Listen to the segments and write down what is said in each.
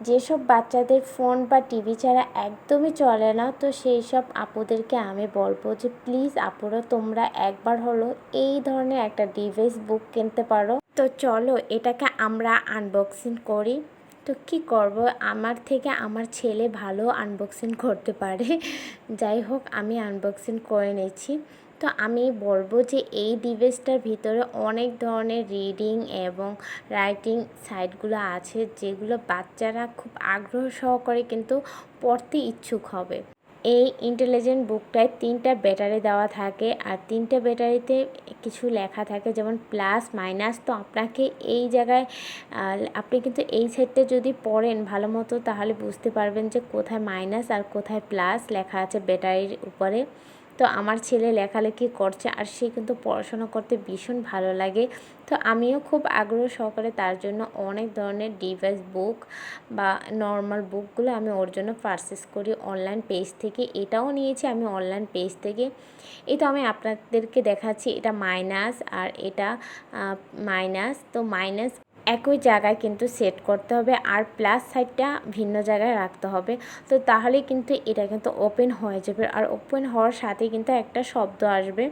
যেসব বাচ্চাদের ফোন বা টিভি ছাড়া একদমই চলে না, তো সেই সব আপুদেরকে আমি বলব যে প্লিজ আপুরা তোমরা একবার হলো এই ধরনের একটা ডিভাইস বুক কিনতে পারো। তো চলো এটাকে আমরা আনবক্সিং করি। তো কি করব? আমার থেকে আমার ছেলে ভালো আনবক্সিং করতে পারে। যাই হোক, আমি আনবক্সিং করে নিয়েছি। তো আমি বলব যে এই ডিভাইসটার ভিতরে অনেক ধরনের রিডিং এবং রাইটিং সাইটগুলো আছে যেগুলো বাচ্চারা খুব আগ্রহ সহকারে কিন্তু পড়তে ইচ্ছুক হবে। এই ইন্টেলিজেন্ট বুকটায় তিনটা ব্যাটারি দেওয়া থাকে আর তিনটা ব্যাটারিতে কিছু লেখা থাকে যেমন প্লাস মাইনাস তো আপনাকে এই জায়গায় আপনি কিন্তু এই সেটটা যদি পড়েন ভালো মতো তাহলে বুঝতে পারবেন যে কোথায় মাইনাস আর কোথায় প্লাস লেখা আছে ব্যাটারির উপরে। তো আমার ছেলে লেখালেখি করছে আর সে কিন্তু পড়াশোনা করতে ভীষণ ভালো লাগে। তো আমিও খুব আগ্রহ সহকারে তার জন্য অনেক ধরনের ডিভাইস বুক বা নর্মাল বুকগুলো আমি ওর জন্য পারচেস করি। অনলাইন পেজ থেকে এটাও নিয়েছি আমি অনলাইন পেজ থেকে। এই তো আমি আপনাদেরকে দেখাচ্ছি, এটা মাইনাস আর এটা মাইনাস তো মাইনাস একই জায়গায় কিন্তু সেট করতে হবে আর প্লাস সাইডটা ভিন্ন জায়গায় রাখতে হবে। তো তাহলে কিন্তু এটা কিন্তু ওপেন হয়ে যাবে আর ওপেন হওয়ার সাথে কিন্তু একটা শব্দ আসবে।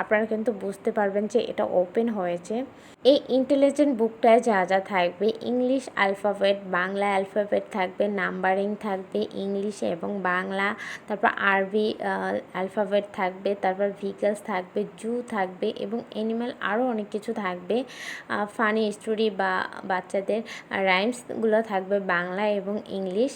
আপনারা কিন্তু বুঝতে পারবেন যে এটা ওপেন হয়েছে। এই ইন্টেলিজেন্ট বুকটায় যা যা থাকবে ইংলিশ অ্যালফাবেট বাংলা অ্যালফাবেট থাকবে নাম্বারিং থাকবে ইংলিশ এবং বাংলা, তারপর আরবি অ্যালফাবেট থাকবে, তারপর ভিকেলস থাকবে জু থাকবে এবং অ্যানিম্যাল আরও অনেক কিছু থাকবে। ফানি স্টোরি বা বাচ্চাদের রাইমসগুলো থাকবে বাংলা এবং ইংলিশ।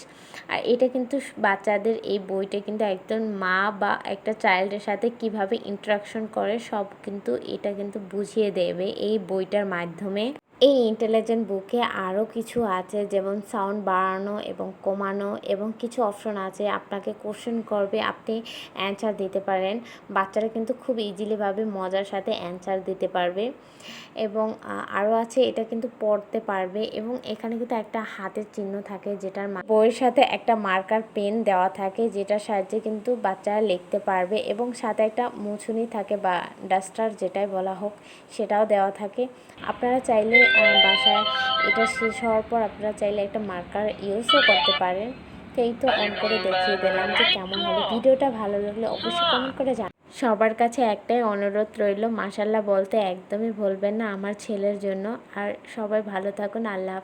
আর এটা কিন্তু বাচ্চাদের এই বইটা কিন্তু একজন মা বা একটা চাইল্ডের সাথে কীভাবে ইন্টারাকশন করে সব কিন্তু এটা কিন্তু বুঝিয়ে দেবে এই বইটার মাধ্যমে। এই ইন্টেলিজেন্ট বুকে আরও কিছু আছে, যেমন সাউন্ড বাড়ানো এবং কমানো এবং কিছু অপশন আছে। আপনাকে কোশ্চেন করবে, আপনি অ্যান্সার দিতে পারেন। বাচ্চারা কিন্তু খুব ইজিলিভাবে মজার সাথে অ্যান্সার দিতে পারবে। এবং আরও আছে, এটা কিন্তু পড়তে পারবে এবং এখানে কিন্তু একটা হাতের চিহ্ন থাকে, যেটার বইয়ের সাথে একটা মার্কার পেন দেওয়া থাকে, যেটার সাহায্যে কিন্তু বাচ্চারা লিখতে পারবে এবং সাথে একটা মুছুনি থাকে বা ডাস্টার যেটাই বলা হোক, সেটাও দেওয়া থাকে। আপনারা চাইলে বাসায় এটা শেষ হওয়ার পর আপনারা চাইলে একটা মার্কার ইউজও করতে পারেন। তো এই তো অন করে দেখিয়ে দিলাম যে কেমন হলো। ভিডিওটা ভালো লাগলে অবশ্যই কমেন্ট করে জান সবার কাছে একটাই অনুরোধ রইল মাসাল্লাহ বলতে একদমই ভুলবেন না আমার ছেলের জন্য। আর সবাই ভালো থাকুন, আল্লাহ